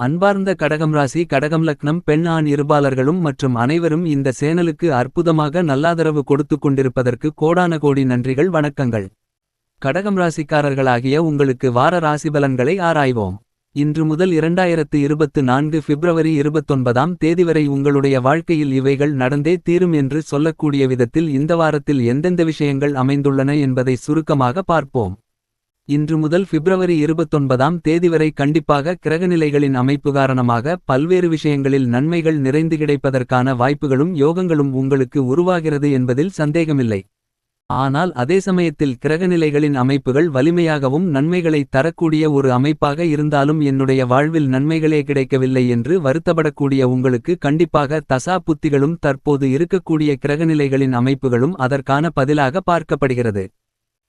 அன்பார்ந்த கடகம் ராசி கடகம் லக்னம் பெண் ஆண் இருபாலர்களும் மற்றும் அனைவரும் இந்த சேனலுக்கு அற்புதமாக நல்லாதரவு கொடுத்துக் கொண்டிருப்பதற்கு கோடான கோடி நன்றிகள் வணக்கங்கள். கடகம் ராசிக்காரர்களாகிய உங்களுக்கு வார ராசி பலன்களை ஆராய்வோம். இன்று முதல் இரண்டாயிரத்து இருபத்து நான்கு பிப்ரவரி இருபத்தொன்பதாம் தேதி வரை உங்களுடைய வாழ்க்கையில் இவைகள் நடந்தே தீரும் என்று சொல்லக்கூடிய விதத்தில் இந்த வாரத்தில் எந்தெந்த விஷயங்கள் அமைந்துள்ளன என்பதை சுருக்கமாக பார்ப்போம். இன்று முதல் பிப்ரவரி இருபத்தொன்பதாம் தேதி வரை கண்டிப்பாக கிரகநிலைகளின் அமைப்பு காரணமாக பல்வேறு விஷயங்களில் நன்மைகள் நிறைந்து கிடைப்பதற்கான வாய்ப்புகளும் யோகங்களும் உங்களுக்கு உருவாகிறது என்பதில் சந்தேகமில்லை. ஆனால் அதே சமயத்தில் கிரகநிலைகளின் அமைப்புகள் வலிமையாகவும் நன்மைகளை தரக்கூடிய ஒரு அமைப்பாக இருந்தாலும் என்னுடைய வாழ்வில் நன்மைகளே கிடைக்கவில்லை என்று வருத்தப்படக்கூடிய உங்களுக்கு கண்டிப்பாக தசா புத்திகளும் தற்போது இருக்கக்கூடிய கிரகநிலைகளின் அமைப்புகளும் அதற்கான பதிலாக பார்க்கப்படுகிறது.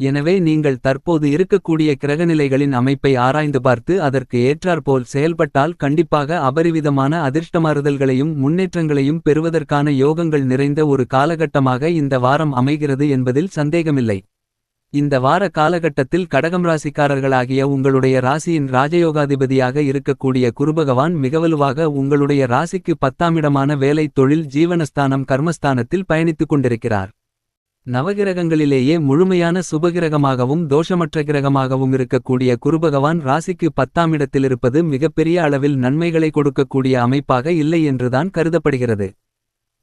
எனவே நீங்கள் தற்போது இருக்கக்கூடிய கிரகநிலைகளின் அமைப்பை ஆராய்ந்து பார்த்து அதற்கு ஏற்றாற்போல் செயல்பட்டால் கண்டிப்பாக அபரிவிதமான அதிர்ஷ்டமாறுதல்களையும் முன்னேற்றங்களையும் பெறுவதற்கான யோகங்கள் நிறைந்த ஒரு காலகட்டமாக இந்த வாரம் அமைகிறது என்பதில் சந்தேகமில்லை. இந்த வார காலகட்டத்தில் கடகம் ராசிக்காரர்களாகிய உங்களுடைய ராசியின் ராஜயோகாதிபதியாக இருக்கக்கூடிய குருபகவான் மிகவலுவாக உங்களுடைய ராசிக்கு பத்தாமிடமான வேலை தொழில் ஜீவனஸ்தானம் கர்மஸ்தானத்தில் பயணித்துக் கொண்டிருக்கிறார். நவகிரகங்களிலேயே முழுமையான சுபகிரகமாகவும் தோஷமற்ற கிரகமாகவும் இருக்கக்கூடிய குருபகவான் ராசிக்கு பத்தாமிடத்திலிருப்பது மிகப்பெரிய அளவில் நன்மைகளை கொடுக்கக்கூடிய அமைப்பாக இல்லை என்றுதான் கருதப்படுகிறது.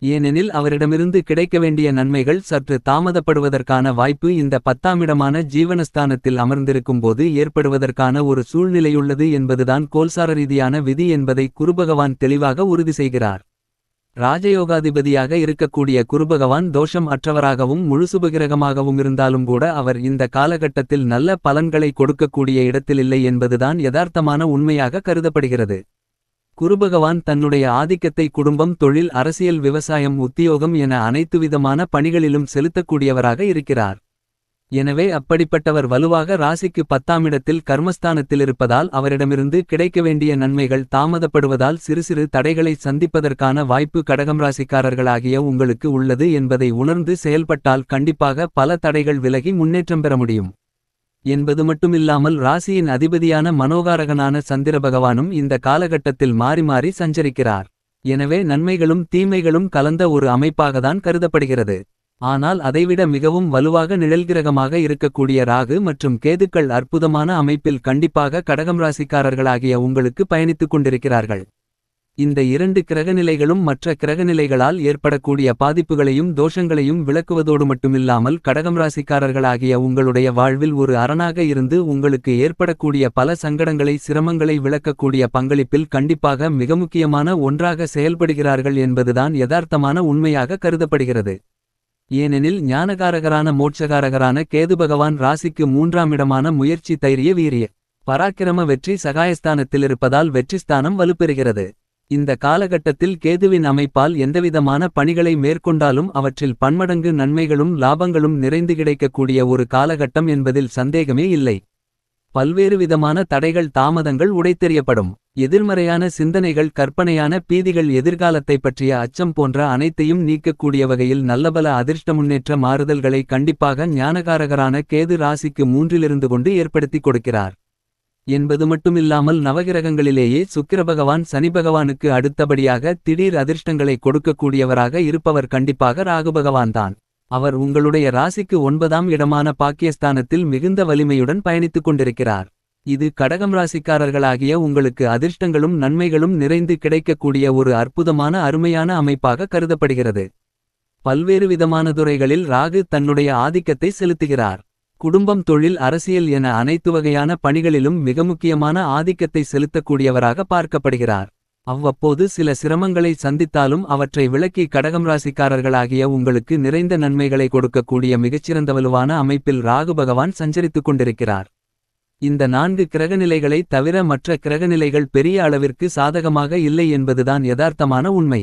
ஏனெனில் அவரிடமிருந்து கிடைக்க வேண்டிய நன்மைகள் சற்று தாமதப்படுவதற்கான வாய்ப்பு இந்த பத்தாமிடமான ஜீவனஸ்தானத்தில் அமர்ந்திருக்கும் போது ஏற்படுவதற்கான ஒரு சூழ்நிலையுள்ளது என்பதுதான் கோல்சார ரீதியான விதி என்பதை குருபகவான் தெளிவாக உறுதி செய்கிறார். ராஜயோகாதிபதியாக இருக்கக்கூடிய குருபகவான் தோஷம் அற்றவராகவும் முழுசுபகிரகமாகவும் இருந்தாலும் கூட அவர் இந்த காலகட்டத்தில் நல்ல பலன்களை கொடுக்கக்கூடிய இடத்திலில்லை என்பதுதான் யதார்த்தமான உண்மையாக கருதப்படுகிறது. குருபகவான் தன்னுடைய ஆதிக்கத்தை குடும்பம் தொழில் அரசியல் விவசாயம் உத்தியோகம் என அனைத்துவிதமான பணிகளிலும் செலுத்தக்கூடியவராக இருக்கிறார். எனவே அப்படிப்பட்டவர் வலுவாக ராசிக்கு பத்தாமிடத்தில் கர்மஸ்தானத்தில் இருப்பதால் அவரிடமிருந்து கிடைக்க வேண்டிய நன்மைகள் தாமதப்படுவதால் சிறு சிறு தடைகளை சந்திப்பதற்கான வாய்ப்பு கடகம் ராசிக்காரர்களாகிய உங்களுக்கு உள்ளது என்பதை உணர்ந்து செயல்பட்டால் கண்டிப்பாக பல தடைகள் விலகி முன்னேற்றம் பெற முடியும். என்பது மட்டுமில்லாமல் ராசியின் அதிபதியான மனோகாரகனான சந்திர பகவானும் இந்த காலகட்டத்தில் மாறி மாறி சஞ்சரிக்கிறார். எனவே நன்மைகளும் தீமைகளும் கலந்த ஒரு அமைப்பாகத்தான் கருதப்படுகிறது. ஆனால் அதைவிட மிகவும் வலுவாக நிழல்கிரகமாக இருக்கக்கூடிய ராகு மற்றும் கேதுக்கள் அற்புதமான அமைப்பில் கண்டிப்பாக கடகம் ராசிக்காரர்களாகிய உங்களுக்கு பயணித்துக் கொண்டிருக்கிறார்கள். இந்த இரண்டு கிரகநிலைகளும் மற்ற கிரகநிலைகளால் ஏற்படக்கூடிய பாதிப்புகளையும் தோஷங்களையும் விளக்குவதோடு மட்டுமில்லாமல் கடகம் ராசிக்காரர்களாகிய உங்களுடைய வாழ்வில் ஒரு அரணாக இருந்து உங்களுக்கு ஏற்படக்கூடிய பல சங்கடங்களை சிரமங்களை விளக்கக்கூடிய பங்களிப்பில் கண்டிப்பாக மிக முக்கியமான ஒன்றாக செயல்படுகிறார்கள் என்பதுதான் யதார்த்தமான உண்மையாக கருதப்படுகிறது. ஏனெனில் ஞானகாரகரான மோட்சகாரகரான கேது பகவான் ராசிக்கு மூன்றாம் இடமான முயற்சி தைரிய வீரிய பராக்கிரம வெற்றி சகாயஸ்தானத்தில் இருப்பதால் வெற்றிஸ்தானம் வலுப்பெறுகிறது. இந்த காலகட்டத்தில் கேதுவின் அமைப்பால் எந்தவிதமான பணிகளை மேற்கொண்டாலும் அவற்றில் பன்மடங்கு நன்மைகளும் லாபங்களும் நிறைந்து கிடைக்கக்கூடிய ஒரு காலகட்டம் என்பதில் சந்தேகமே இல்லை. பல்வேறு விதமான தடைகள் தாமதங்கள் உடைத்தெறியப்படும். எதிர்மறையான சிந்தனைகள் கற்பனையான பீதிகள் எதிர்காலத்தை பற்றிய அச்சம் போன்ற அனைத்தையும் நீக்கக்கூடிய வகையில் நல்லபல அதிர்ஷ்ட முன்னேற்ற மாறுதல்களை கண்டிப்பாக ஞானகாரகரான கேது ராசிக்கு மூன்றிலிருந்து கொண்டு ஏற்படுத்திக் கொடுக்கிறார். என்பது மட்டுமில்லாமல் நவகிரகங்களிலேயே சுக்கிரபகவான் சனி பகவானுக்கு அடுத்தபடியாக திடீர் அதிர்ஷ்டங்களை கொடுக்கக்கூடியவராக இருப்பவர் கண்டிப்பாக ராகுபகவான்தான் அவர் உங்களுடைய ராசிக்கு ஒன்பதாம் இடமான பாக்கியஸ்தானத்தில் மிகுந்த வலிமையுடன் பயணித்துக் கொண்டிருக்கிறார். இது கடகம் ராசிக்காரர்களாகிய உங்களுக்கு அதிர்ஷ்டங்களும் நன்மைகளும் நிறைந்து கிடைக்கக்கூடிய ஒரு அற்புதமான அருமையான அமைப்பாக கருதப்படுகிறது. பல்வேறு விதமான துறைகளில் ராகு தன்னுடைய ஆதிக்கத்தை செலுத்துகிறார். குடும்பம் தொழில் அரசியல் என அனைத்து வகையான பணிகளிலும் மிக முக்கியமான ஆதிக்கத்தை செலுத்தக்கூடியவராக பார்க்கப்படுகிறார். அவ்வப்போது சில சிரமங்களை சந்தித்தாலும் அவற்றை விளக்கி கடகம் ராசிக்காரர்களாகிய உங்களுக்கு நிறைந்த நன்மைகளை கொடுக்கக்கூடிய மிகச்சிறந்த வலுவான அமைப்பில் ராகு பகவான் சஞ்சரித்துக் கொண்டிருக்கிறார். இந்த நான்கு கிரகநிலைகளை தவிர மற்ற கிரகநிலைகள் பெரிய அளவிற்கு சாதகமாக இல்லை என்பதுதான் யதார்த்தமான உண்மை.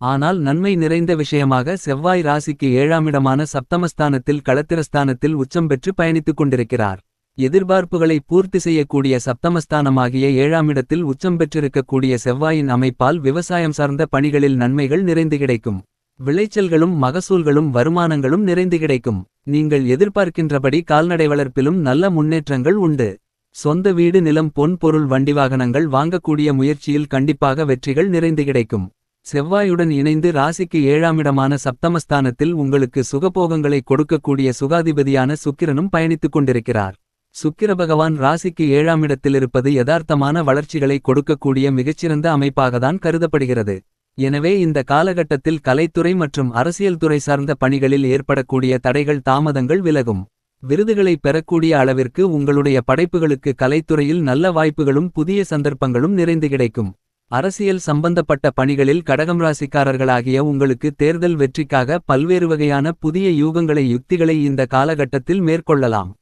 ஆனால் நன்மை நிறைந்த விஷயமாக செவ்வாய் ராசிக்கு ஏழாமிடமான சப்தமஸ்தானத்தில் களத்திரஸ்தானத்தில் உச்சம் பெற்று பயணித்துக் கொண்டிருக்கிறார். எதிர்பார்ப்புகளை பூர்த்தி செய்யக்கூடிய சப்தமஸ்தானமாகிய ஏழாமிடத்தில் உச்சம் பெற்றிருக்கக்கூடிய செவ்வாயின் அமைப்பால் விவசாயம் சார்ந்த பணிகளில் நன்மைகள் நிறைந்து கிடைக்கும். விளைச்சல்களும் மகசூல்களும் வருமானங்களும் நிறைந்து கிடைக்கும். நீங்கள் எதிர்பார்க்கின்றபடி கால்நடை வளர்ப்பிலும் நல்ல முன்னேற்றங்கள் உண்டு. சொந்த வீடு நிலம் பொன் பொருள் வண்டி வாகனங்கள் வாங்கக்கூடிய முயற்சியில் கண்டிப்பாக வெற்றிகள் நிறைந்து கிடைக்கும். செவ்வாயுடன் இணைந்து ராசிக்கு ஏழாமிடமான சப்தமஸ்தானத்தில் உங்களுக்கு சுகபோகங்களை கொடுக்கக்கூடிய சுகாதிபதியான சுக்கிரனும் பயணித்துக் கொண்டிருக்கிறார். சுக்கிர பகவான் ராசிக்கு ஏழாமிடத்தில் இருப்பது யதார்த்தமான வளர்ச்சிகளை கொடுக்கக்கூடிய மிகச்சிறந்த அமைப்பாகத்தான் கருதப்படுகிறது. எனவே இந்த காலகட்டத்தில் கலைத்துறை மற்றும் அரசியல் துறை சார்ந்த பணிகளில் ஏற்படக்கூடிய தடைகள் தாமதங்கள் விலகும். விருதுகளை பெறக்கூடிய அளவிற்கு உங்களுடைய படைப்புகளுக்கு கலைத்துறையில் நல்ல வாய்ப்புகளும் புதிய சந்தர்ப்பங்களும் நிறைந்து கிடைக்கும். அரசியல் சம்பந்தப்பட்ட பணிகளில் கடகம் ராசிக்காரர்களாகிய உங்களுக்கு தேர்தல் வெற்றிக்காக பல்வேறு வகையான புதிய யூகங்களை யுக்திகளை இந்த காலகட்டத்தில் மேற்கொள்ளலாம்.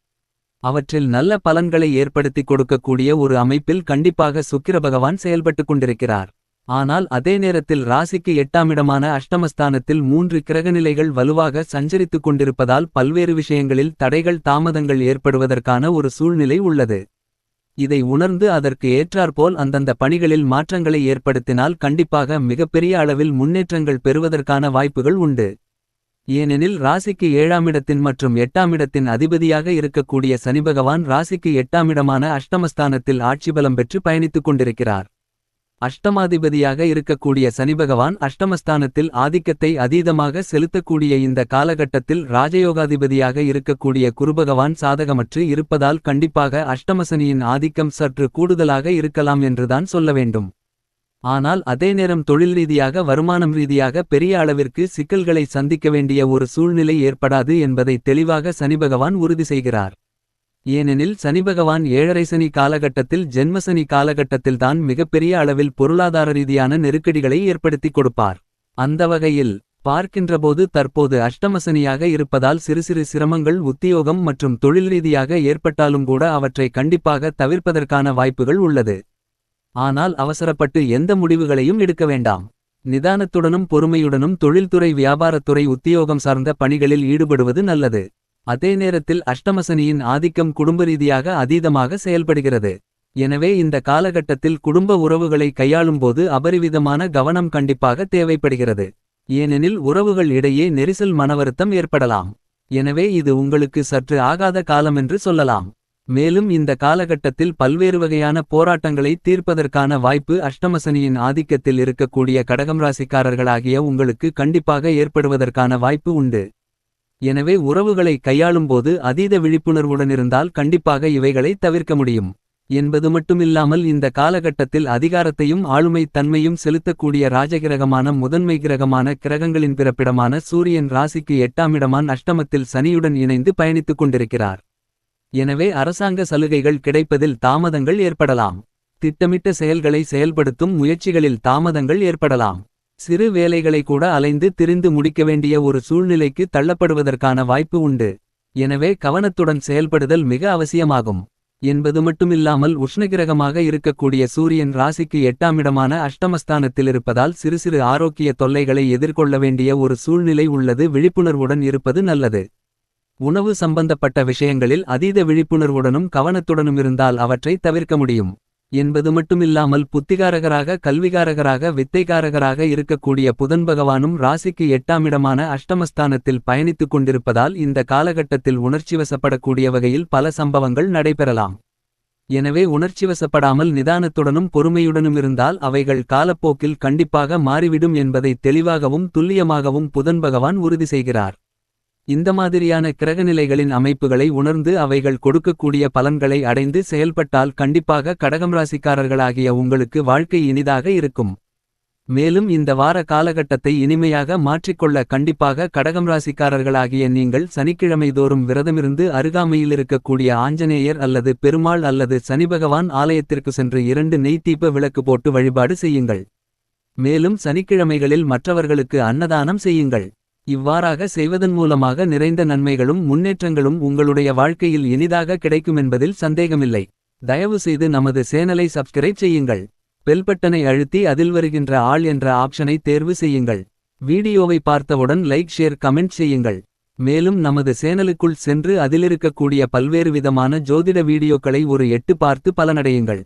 அவற்றில் நல்ல பலன்களை ஏற்படுத்திக் கொடுக்கக்கூடிய ஒரு அமைப்பில் கண்டிப்பாக சுக்கிர பகவான் செயல்பட்டுக் கொண்டிருக்கிறார். ஆனால் அதே நேரத்தில் ராசிக்கு எட்டாமிடமான அஷ்டமஸ்தானத்தில் மூன்று கிரகநிலைகள் வலுவாக சஞ்சரித்துக் கொண்டிருப்பதால் பல்வேறு விஷயங்களில் தடைகள் தாமதங்கள் ஏற்படுவதற்கான ஒரு சூழ்நிலை உள்ளது. இதை உணர்ந்து அதற்கு ஏற்றாற்போல் அந்தந்த பணிகளில் மாற்றங்களை ஏற்படுத்தினால் கண்டிப்பாக மிகப்பெரிய அளவில் முன்னேற்றங்கள் பெறுவதற்கான வாய்ப்புகள் உண்டு. ஏனெனில் ராசிக்கு ஏழாமிடத்தின் மற்றும் எட்டாமிடத்தின் அதிபதியாக இருக்கக்கூடிய சனிபகவான் ராசிக்கு எட்டாமிடமான அஷ்டமஸ்தானத்தில் ஆட்சிபலம் பெற்று பயணித்துக் கொண்டிருக்கிறார். அஷ்டமாதிபதியாக இருக்கக்கூடிய சனிபகவான் அஷ்டமஸ்தானத்தில் ஆதிக்கத்தை அதீதமாக செலுத்தக்கூடிய இந்த காலகட்டத்தில் ராஜயோகாதிபதியாக இருக்கக்கூடிய குருபகவான் சாதகமற்று இருப்பதால் கண்டிப்பாக அஷ்டமசனியின் ஆதிக்கம் சற்று கூடுதலாக இருக்கலாம் என்றுதான் சொல்ல வேண்டும். ஆனால் அதே நேரம் தொழில் ரீதியாக வருமானம் ரீதியாக பெரிய அளவிற்கு சிக்கல்களை சந்திக்க வேண்டிய ஒரு சூழ்நிலை ஏற்படாது என்பதை தெளிவாக சனிபகவான் உறுதி செய்கிறார். ஏனெனில் சனிபகவான் ஏழரை சனி காலகட்டத்தில் ஜென்மசனி காலகட்டத்தில்தான் மிகப்பெரிய அளவில் பொருளாதார ரீதியான நெருக்கடிகளை ஏற்படுத்திக் கொடுப்பார். அந்த வகையில் பார்க்கின்றபோது தற்போது அஷ்டமசனியாக இருப்பதால் சிறு சிறு சிரமங்கள் உத்தியோகம் மற்றும் தொழில் ரீதியாக ஏற்பட்டாலும் கூட அவற்றை கண்டிப்பாக தவிர்ப்பதற்கான வாய்ப்புகள் உள்ளது. ஆனால் அவசரப்பட்டு எந்த முடிவுகளையும் எடுக்க வேண்டாம். நிதானத்துடனும் பொறுமையுடனும் தொழில்துறை வியாபாரத்துறை உத்தியோகம் சார்ந்த பணிகளில் ஈடுபடுவது நல்லது. அதே நேரத்தில் அஷ்டமசனியின் ஆதிக்கம் குடும்ப ரீதியாக அதீதமாக செயல்படுகிறது. எனவே இந்த காலகட்டத்தில் குடும்ப உறவுகளை கையாளும்போது அபரிவிதமான கவனம் கண்டிப்பாக தேவைப்படுகிறது. ஏனெனில் உறவுகள் இடையே நெரிசல் மனவருத்தம் ஏற்படலாம். எனவே இது உங்களுக்கு சற்று ஆகாத காலமென்று சொல்லலாம். மேலும் இந்த காலகட்டத்தில் பல்வேறு வகையான போராட்டங்களை தீர்ப்பதற்கான வாய்ப்பு அஷ்டமசனியின் ஆதிக்கத்தில் இருக்கக்கூடிய கடகம் ராசிக்காரர்களாகிய உங்களுக்கு கண்டிப்பாக ஏற்படுவதற்கான வாய்ப்பு உண்டு. எனவே உறவுகளை கையாளும்போது அதீத விழிப்புணர்வுடனிருந்தால் கண்டிப்பாக இவைகளை தவிர்க்க முடியும். என்பது மட்டுமில்லாமல் இந்த காலகட்டத்தில் அதிகாரத்தையும் ஆளுமை தன்மையும் செலுத்தக்கூடிய ராஜகிரகமான முதன்மை கிரகமான கிரகங்களின் பிறப்பிடமான சூரியன் ராசிக்கு எட்டாம் இடமான் அஷ்டமத்தில் சனியுடன் இணைந்து பயணித்துக் கொண்டிருக்கிறார். எனவே அரசாங்க சலுகைகள் கிடைப்பதில் தாமதங்கள் ஏற்படலாம். திட்டமிட்ட செயல்களை செயல்படுத்தும் முயற்சிகளில் தாமதங்கள் ஏற்படலாம். சிறு வேலைகளை கூட அலைந்து திரிந்து முடிக்க வேண்டிய ஒரு சூழ்நிலைக்கு தள்ளப்படுவதற்கான வாய்ப்பு உண்டு. எனவே கவனத்துடன் செயல்படுதல் மிக அவசியமாகும். என்பது மட்டுமில்லாமல் உஷ்ணகிரகமாக இருக்கக்கூடிய சூரியன் ராசிக்கு எட்டாமிடமான அஷ்டமஸ்தானத்தில் இருப்பதால் சிறு சிறு ஆரோக்கிய தொல்லைகளை எதிர்கொள்ள வேண்டிய ஒரு சூழ்நிலை உள்ளது. விழிப்புணர்வுடன் இருப்பது நல்லது. உணவு சம்பந்தப்பட்ட விஷயங்களில் அதீத விழிப்புணர்வுடனும் கவனத்துடனும் இருந்தால் அவற்றை தவிர்க்க முடியும். என்பது மட்டுமில்லாமல் புத்திகாரகராக கல்விகாரகராக வித்தைகாரகராக இருக்கக்கூடிய புதன் பகவானும் ராசிக்கு எட்டாமிடமான அஷ்டமஸ்தானத்தில் பயணித்துக் கொண்டிருப்பதால் இந்த காலகட்டத்தில் உணர்ச்சிவசப்படக்கூடிய வகையில் பல சம்பவங்கள் நடைபெறலாம். எனவே உணர்ச்சிவசப்படாமல் நிதானத்துடனும் பொறுமையுடனும் இருந்தால் அவைகள் காலப்போக்கில் கண்டிப்பாக மாறிவிடும் என்பதை தெளிவாகவும் துல்லியமாகவும் புதன் பகவான் உறுதி செய்கிறார். இந்த மாதிரியான கிரகநிலைகளின் அமைப்புகளை உணர்ந்து அவைகள் கொடுக்கக்கூடிய பலன்களை அடைந்து செயல்பட்டால் கண்டிப்பாக கடகம் ராசிக்காரர்களாகிய உங்களுக்கு வாழ்க்கை இனிதாக இருக்கும். மேலும் இந்த வார காலகட்டத்தை இனிமையாக மாற்றிக்கொள்ள கண்டிப்பாக கடகம் ராசிக்காரர்களாகிய நீங்கள் சனிக்கிழமை தோறும் விரதமிருந்து அருகாமையில் இருக்கக்கூடிய ஆஞ்சநேயர் அல்லது பெருமாள் அல்லது சனிபகவான் ஆலயத்திற்கு சென்று இரண்டு நெய்த்தீப விளக்கு போட்டு வழிபாடு செய்யுங்கள். மேலும் சனிக்கிழமைகளில் மற்றவர்களுக்கு அன்னதானம் செய்யுங்கள். இவ்வாறாக செய்வதன் மூலமாக நிறைந்த நன்மைகளும் முன்னேற்றங்களும் உங்களுடைய வாழ்க்கையில் இனிதாக கிடைக்குமென்பதில் சந்தேகமில்லை. தயவு செய்து நமது சேனலை சப்ஸ்கிரைப் செய்யுங்கள். பெல்பட்டனை அழுத்தி அதில் வருகின்ற ஆள் என்ற ஆப்ஷனை தேர்வு செய்யுங்கள். வீடியோவை பார்த்தவுடன் லைக் ஷேர் கமெண்ட் செய்யுங்கள். மேலும் நமது சேனலுக்குள் சென்று அதிலிருக்கக்கூடிய பல்வேறு விதமான ஜோதிட வீடியோக்களை ஒரு எட்டு பார்த்து பலனடையுங்கள்.